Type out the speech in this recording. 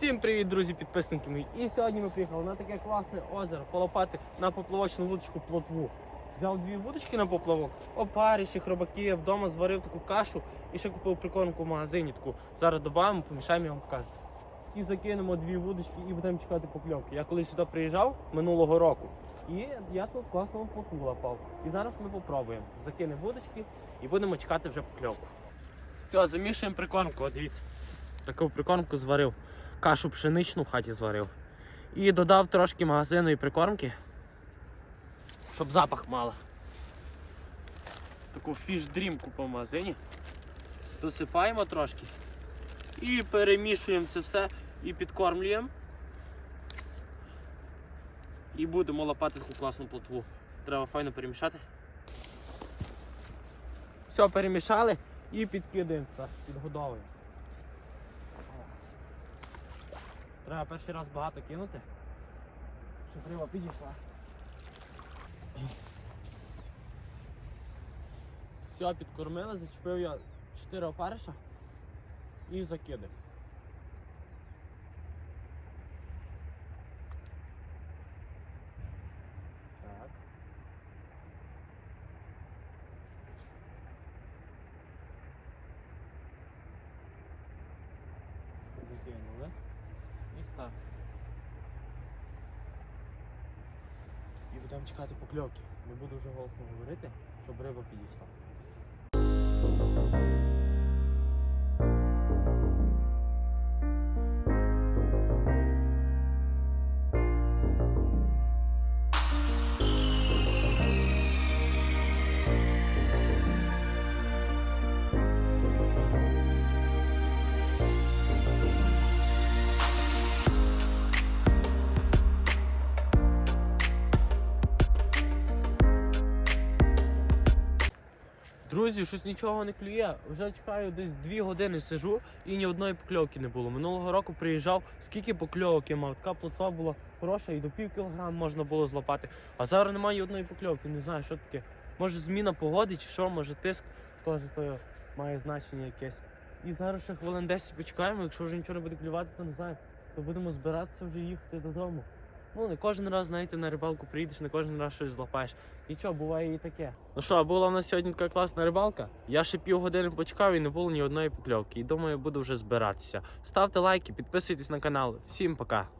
Всім привіт, друзі, підписники мої. І сьогодні ми приїхали на таке класне озеро полопати на поплавочну вудочку плотву. Взяв дві вудочки на поплавок, опаріші, хробаки, вдома зварив таку кашу і ще купив прикормку в магазині таку. Зараз додамо, помішаємо, я вам покажу. І закинемо дві вудочки і будемо чекати покльовки. Я колись сюди приїжджав минулого року. І я тут класно плотву лапав. І зараз ми попробуємо. Закинемо вудочки і будемо чекати вже покльовку. Все, замішуємо прикормку, от дивіться. Таку прикормку зварив. Кашу пшеничну в хаті зварив. І додав трошки магазинної прикормки, щоб запах мала. Таку фіш-дрім купив в магазині. Досипаємо трошки. І перемішуємо це все і підкормлюємо. І будемо лопати таку класну плотву. Треба файно перемішати. Все, перемішали і підкидаємо, підгодовуємо. Треба перший раз багато кинути, щоб риба підійшла. Все, підкормили, зачепив я 4 опариша і закидав. Так. Закинули. І. І будемо чекати покльовки. Не буду вже голосно говорити, щоб риба підійшла. Друзі, щось нічого не клює. Вже чекаю десь дві години сижу і ні одної покльовки не було. Минулого року приїжджав, скільки покльовок я мав. Така плотва була хороша і до пів кілограм можна було злопати. А зараз немає ні одної покльовки. Не знаю, що таке. Може зміна погоди чи що, може тиск теж то має значення якесь. І зараз ще хвилин 10 почекаємо. Якщо вже нічого не буде клювати, то не знаю. То будемо збиратися вже їхати додому. Ну, не кожен раз, знаєте, на рибалку приїдеш, не кожен раз щось злапаєш. Нічого, буває і таке. Ну що, була в нас сьогодні така класна рибалка. Я ще півгодини почекав і не було ні одної покльовки. І думаю, буду вже збиратися. Ставте лайки, підписуйтесь на канал. Всім пока!